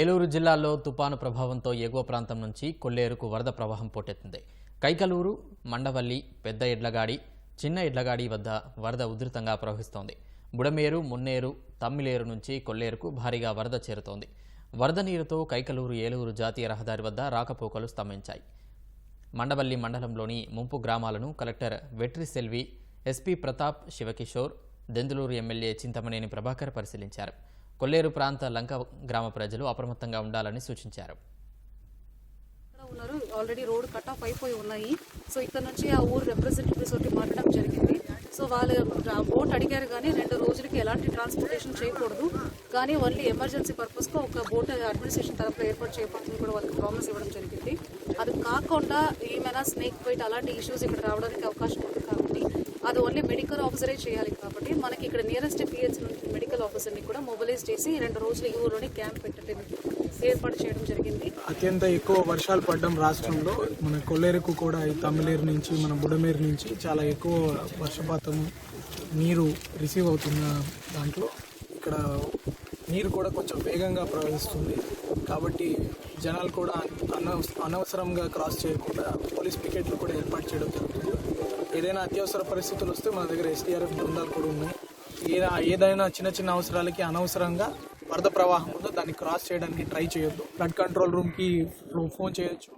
ఏలూరు జిల్లాలో తుపాను ప్రభావంతో ఎగువ ప్రాంతం నుంచి కొల్లేరుకు వరద ప్రవాహం పోటెత్తింది. కైకలూరు మండవల్లి పెద్ద ఎడ్లగాడి చిన్న ఎడ్లగాడి వద్ద వరద ఉధృతంగా ప్రవహిస్తోంది. బుడమేరు మున్నేరు తమ్మిలేరు నుంచి కొల్లేరుకు భారీగా వరద చేరుతోంది. వరద నీరుతో కైకలూరు ఏలూరు జాతీయ రహదారి వద్ద రాకపోకలు స్తంభించాయి. మండవల్లి మండలంలోని ముంపు గ్రామాలను collector Vetri Selvi SP Pratap Shivakishore Denduluru MLA Chintamaneni Prabhakar పరిశీలించారు. కొల్లేరు ప్రాంత లంక గ్రామ ప్రజలు అప్రమత్తంగా ఉండాలని సూచించారు. ఇక్కడ ఉన్నారు. ఆల్రెడీ రోడ్ కట్ ఆఫ్ అయిపోయి ఉన్నాయి. సో ఇక్కడ నుంచి ఆ ఊరు రిప్రజెంటేటివ్స్ తోటి మాట్లాడడం జరిగింది. సో వాళ్ళు బోట్ అడిగారు కానీ రెండు రోజులకి ఎలాంటి ట్రాన్స్పోర్టేషన్ చేయకూడదు. కానీ ఓన్లీ ఎమర్జెన్సీ పర్పస్కి ఒక బోట్ అడ్మినిస్ట్రేషన్ తరఫున ఏర్పాటు చేయబడుతుంది కూడా వాళ్ళకి ప్రామిస్ ఇవ్వడం జరిగింది. అది కాకుండా ఏమైనా స్నేక్ బైట్ అలాంటి ఇష్యూస్ ఇక్కడ రావడానికి అవకాశం ఉంది కాబట్టి ఓన్లీ మెడికల్ ఆఫీసరే చేయాలి కాబట్టి మనకి ఇక్కడ నియరెస్ట్ పిహెచ్ నుంచి మెడికల్ ఆఫీసర్ని కూడా మొబిలైజ్ చేసి రెండు రోజులు ఈ ఊరిలోనే క్యాంప్ పెట్టడానికి ఏర్పాటు చేయడం జరిగింది. అత్యంత ఎక్కువ వర్షాలు పడడం రాష్ట్రంలో మన కొల్లేరుకు కూడా ఈ తమిళేరు నుంచి మన బుడమేరు నుంచి చాలా ఎక్కువ వర్షపాతం నీరు రిసీవ్ అవుతున్న దాంట్లో ఇక్కడ నీరు కూడా కొంచెం వేగంగా ప్రవహిస్తుంది. కాబట్టి జనాలు కూడా అనవసరంగా క్రాస్ చేయకుండా పోలీస్ పికెట్లు కూడా ఏర్పాటు చేయడం జరుగుతుంది. ఏదైనా అత్యవసర పరిస్థితులు వస్తే మన దగ్గర ఎస్టీఆర్ఎఫ్ బృందాలు కూడా ఉన్నాయి. ఏదైనా ఏదైనా చిన్న చిన్న అవసరాలకి అనవసరంగా వరద ప్రవాహం ఉందో దాన్ని క్రాస్ చేయడానికి ట్రై చేయొద్దు. ఫ్లడ్ కంట్రోల్ రూమ్కి ఫోన్ చేయొచ్చు.